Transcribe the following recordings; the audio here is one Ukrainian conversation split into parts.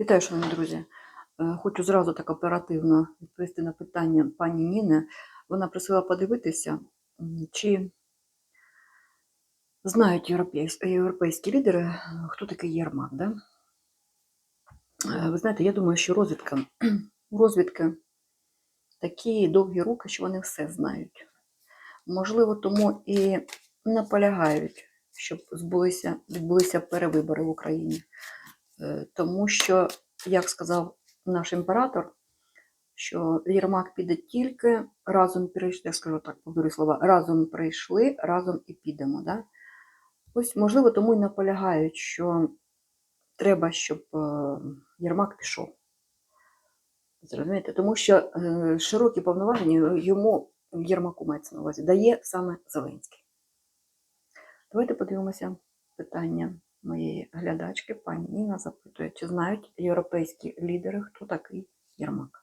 Вітаю, шановні друзі. Е, Хочу зразу так оперативно відповісти на питання пані Ніни. Вона просила подивитися, чи знають європейські лідери, е, хто такий Єрмак. Да? Е, Ви знаєте, я думаю, що розвідка, розвідки такі довгі руки, що вони все знають. Можливо, тому і наполягають, щоб відбулися перевибори в Україні. Е, Тому що, як сказав наш імператор, що Єрмак піде тільки разом прийшли, я скажу так, повторю слова, разом прийшли, разом і підемо. Да? Ось, можливо, тому і наполягають, що треба, щоб е, Єрмак пішов. Зрозумієте? Тому що е, широкі повноваження йому Єрмаку мається на увазі, дає саме Зеленський. Давайте подивимося питання моєї глядачки. Пані Ніна запитує, чи знають європейські лідери, хто такий Єрмак.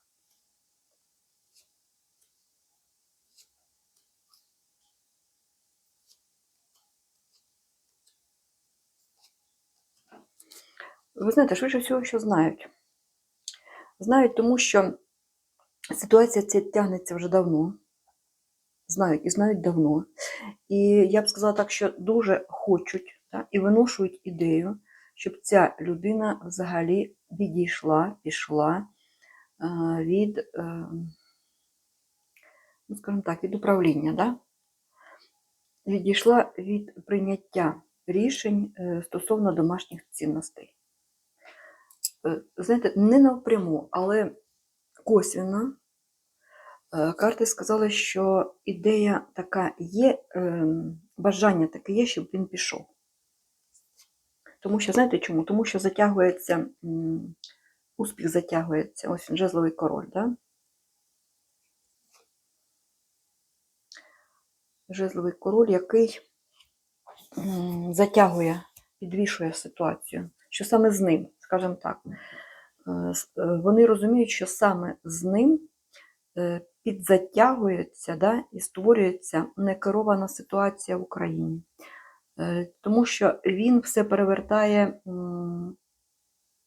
Ви знаєте, швидше всього, що знають. Знають, тому що ситуація ця тягнеться вже давно. Знають і знають давно. І я б сказала так, що дуже хочуть так, і виношують ідею, щоб ця людина взагалі відійшла, пішла е, від, е, ну, скажімо так, від управління, да? відійшла від прийняття рішень е, стосовно домашніх цінностей. Знаєте, не напряму, але косвенно е, карти сказали, що ідея така є, е, бажання таке є, щоб він пішов. Тому що, знаєте чому? Тому що затягується, успіх затягується. Ось він жезловий король, да? Жезловий король, який затягує, підвішує ситуацію. Що саме з ним, скажімо так. Е, е, Вони розуміють, що саме з ним е, підзатягується да, і створюється некерована ситуація в Україні. Е, Тому що він все перевертає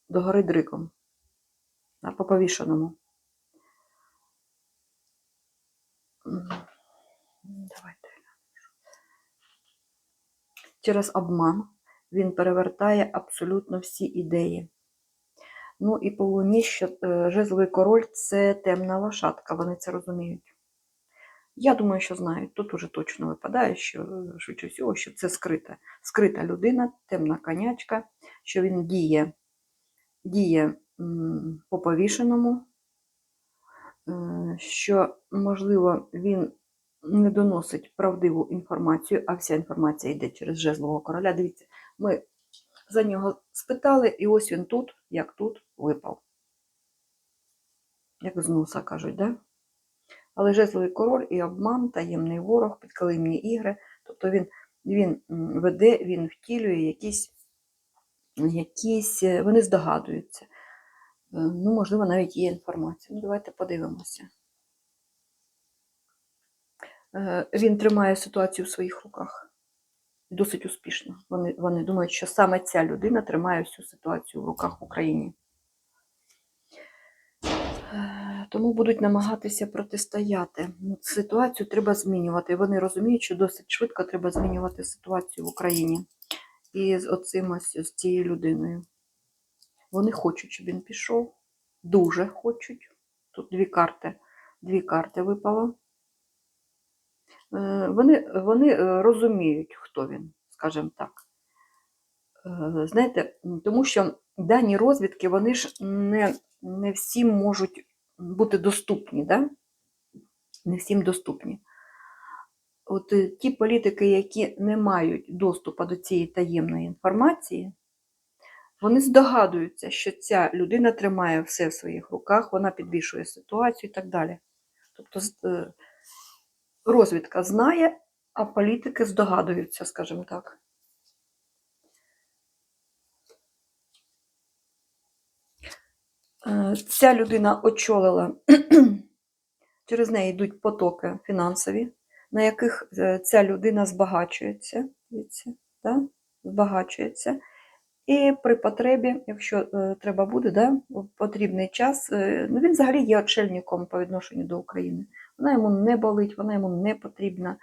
до гори дриком, по повішеному. Через обман він перевертає абсолютно всі ідеї. Ну і по луні, що е, жезловий король це темна лошадка, вони це розуміють. Я думаю, що знають. Тут уже точно випадає, що е, швидше всього, що це скрита, скрита людина, темна конячка, що він діє, діє по повішеному, е, що, можливо, він не доносить правдиву інформацію, а вся інформація йде через жезлового короля. Дивіться, ми за нього спитали, і ось він тут, як тут, випав. Як з носа кажуть, да? Але жезловий король і обман, таємний ворог, підкалимні ігри. Тобто він, він веде, він втілює якісь, якісь е, вони здогадуються. Е, Ну, можливо, навіть є інформація. Ну, давайте подивимося. Е, Він тримає ситуацію в своїх руках. Досить успішно. Вони, вони думають, що саме ця людина тримає всю ситуацію в руках в Україні. Тому будуть намагатися протистояти. Ну, Ситуацію треба змінювати. Вони розуміють, що досить швидко треба змінювати ситуацію в Україні. І з оцим ось з цією людиною. Вони хочуть, щоб він пішов. Дуже хочуть. Тут дві карти. Дві карти випало. Е, Вони, вони е, розуміють, хто він, скажімо так. Е, Знаєте, тому що дані розвідки, вони ж не, не всім можуть бути доступні, да? не всім доступні. От е, ті політики, які не мають доступу до цієї таємної інформації, вони здогадуються, що ця людина тримає все в своїх руках, вона підвішує ситуацію і так далі. Тобто е, розвідка знає, а політики здогадуються, скажімо так. Ця людина очолила, через неї йдуть потоки фінансові, на яких е, ця людина збагачується, дивіться, да? збагачується. І при потребі, якщо е, треба буде, да, потрібний час, е, ну він взагалі є отшельником по відношенню до України. Вона йому не болить, вона йому не потрібна.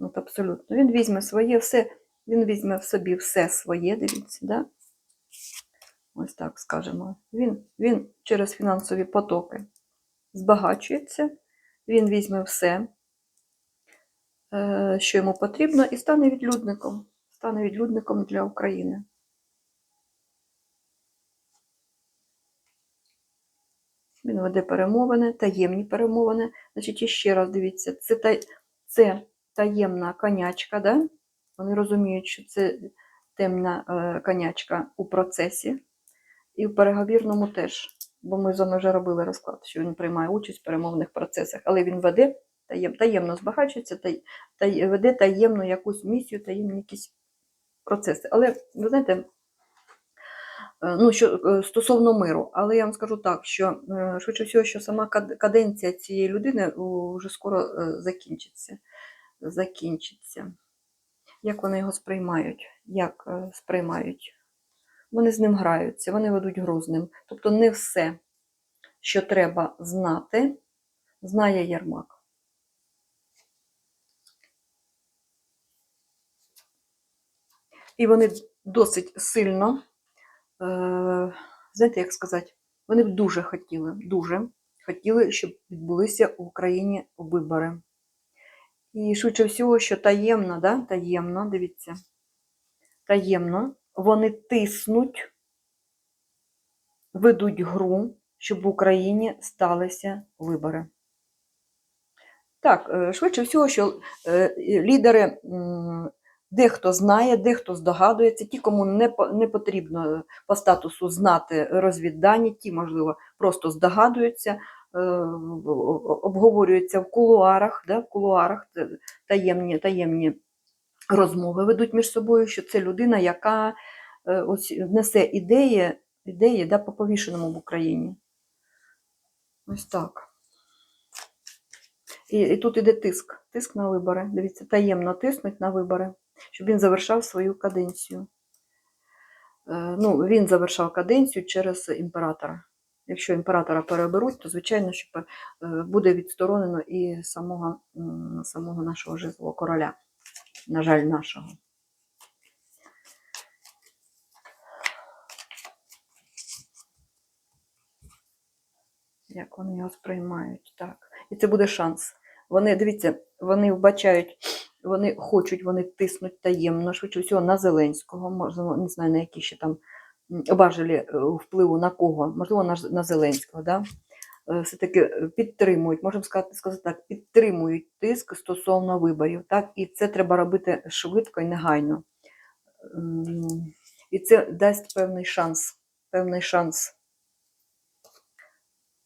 От абсолютно. Він візьме своє все, він візьме в собі все своє, дивіться, да? Ось так скажемо. Він, він через фінансові потоки збагачується, він візьме все, е, що йому потрібно, і стане відлюдником. Стане відлюдником для України. Він веде перемовини, таємні перемовини. Значить, іще раз дивіться, це, та, це таємна конячка, да? вони розуміють, що це темна е, конячка у процесі, і в переговірному теж. Бо ми з вами вже робили розклад, що він приймає участь в перемовних процесах, але він веде таєм, таємно збагачується, та, та, веде таємну якусь місію, таємні якісь процеси. Але ви знаєте, е, ну, що е, стосовно миру, але я вам скажу так, що е, швидше всього, що сама каденція цієї людини вже скоро закінчиться. закінчиться. Як вони його сприймають? Як сприймають? Вони з ним граються, вони ведуть гру з ним. Тобто не все, що треба знати, знає Єрмак. І вони досить сильно, е, знаєте, як сказати, вони б дуже хотіли, дуже хотіли, щоб відбулися в Україні вибори. І швидше всього, що таємно, да? таємно, дивіться, таємно, вони тиснуть, ведуть гру, щоб в Україні сталися вибори. Так, е, швидше всього, що е, лідери дехто знає, дехто здогадується, ті, кому не, потрібно по статусу знати розвіддані, ті, можливо, просто здогадуються, е, обговорюються в кулуарах, да, в кулуарах таємні, таємні розмови ведуть між собою, що це людина, яка е, ось несе ідеї, ідеї да, по повішеному в Україні. Ось так. І, і тут іде тиск. Тиск на вибори. Дивіться, таємно тиснуть на вибори, щоб він завершав свою каденцію. Е, Ну, він завершав каденцію через імператора. Якщо імператора переберуть, то звичайно, що е, буде відсторонено і самого, самого нашого жезлового короля. На жаль, нашого. Як вони його сприймають, так. І це буде шанс. Вони, дивіться, вони вбачають, вони хочуть, вони тиснуть таємно, швидше всього, на Зеленського, можливо, не знаю, на які ще там важелі е, впливу на кого, можливо, на Зеленського, да? Е, все-таки е, підтримують, можемо сказати, сказати так, підтримують тиск стосовно виборів. Так? І це треба робити швидко і негайно. І це дасть певний шанс, певний шанс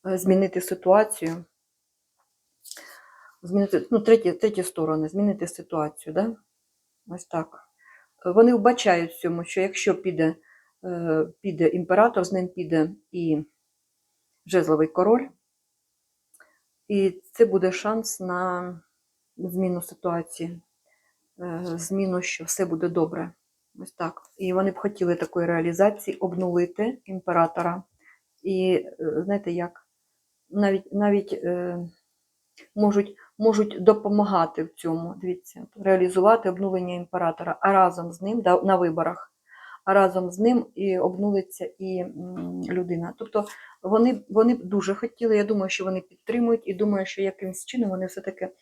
е, змінити ситуацію. Змінити, ну, треті, треті сторони, змінити ситуацію, да? Ось так. Вони вбачають в цьому, що якщо піде, піде імператор, з ним піде і жезловий король, і це буде шанс на зміну ситуації, е, зміну, що все буде добре. Ось так. І вони б хотіли такої реалізації обнулити імператора. І е, знаєте як? Навіть, навіть е, можуть, можуть допомагати в цьому, дивіться, реалізувати обнулення імператора, а разом з ним да, на виборах, разом з ним і обнулиться і людина. Тобто вони, вони дуже хотіли, я думаю, що вони підтримують, і думаю, що якимось чином вони все-таки е,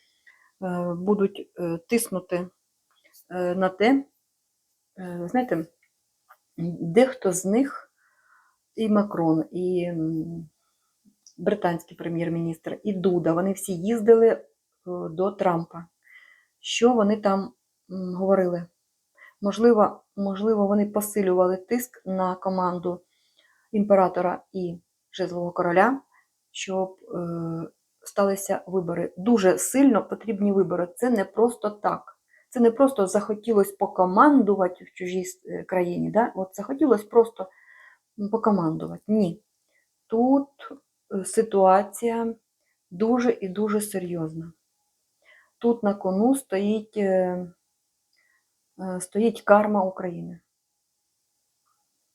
будуть е, тиснути е, на те, знаєте, дехто з них, і Макрон, і британський прем'єр-міністр, і Дуда, вони всі їздили до Трампа. Що вони там говорили? Можливо, можливо, вони посилювали тиск на команду імператора і жезлового короля, щоб е, сталися вибори. Дуже сильно потрібні вибори. Це не просто так. Це не просто захотілося покомандувати в чужій е, країні. Да? От захотілося просто покомандувати. Ні. Тут е, ситуація дуже і дуже серйозна. Тут на кону стоїть, е, стоїть карма України.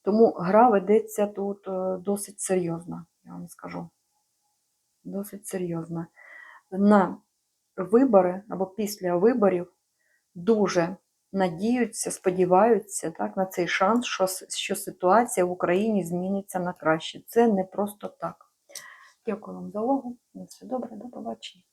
Тому гра ведеться тут е, досить серйозно, я вам скажу. Досить серйозно. На вибори або після виборів дуже надіються, сподіваються так, на цей шанс, що, що ситуація в Україні зміниться на краще. Це не просто так. Дякую вам за увагу. На все добре, до побачення.